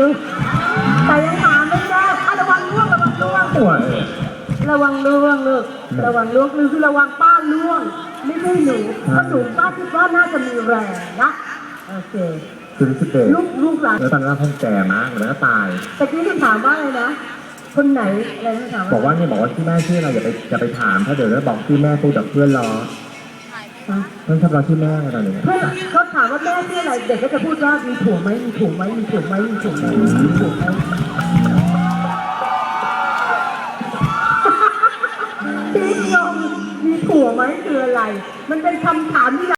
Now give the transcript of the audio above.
ลึก แต่ยังหาไม่ได้อระวังล่วงระวังล่วงระวังล่วงลูกระวังล่วงนี่คือระวังป้าล่วง ไม่ใช่หนูถ้าหนูป้าคิดว่าน่าจะมีแรงนะ โอเค คือสึกเด็กลูกลูกหลาน แล้วตอนนั้นท่านแก่มากแล้วก็ตาย แต่กี้ท่านถามว่าอะไรนะ คนไหนอะไรนะถามบอกว่านี่บอกว่าที่แม่ชื่ออะไรอย่าไปอย่าไปถามถ้าเดี๋ยวแล้วบอกที่แม่พูดกับเพื่อนรอ เพื่อนชอบล้อที่อแม่ไงตอนนี้เพื่อนเขาถามว่าแม่ชื่ออะไรเด็กก็จะพูดว่ามีผัวไหมมีผัวไหมมีผัวไหมมีผัวไหมมีผัวไหมพี่ยงมีผัวไหมคืออะไร มันเป็นคำถามที่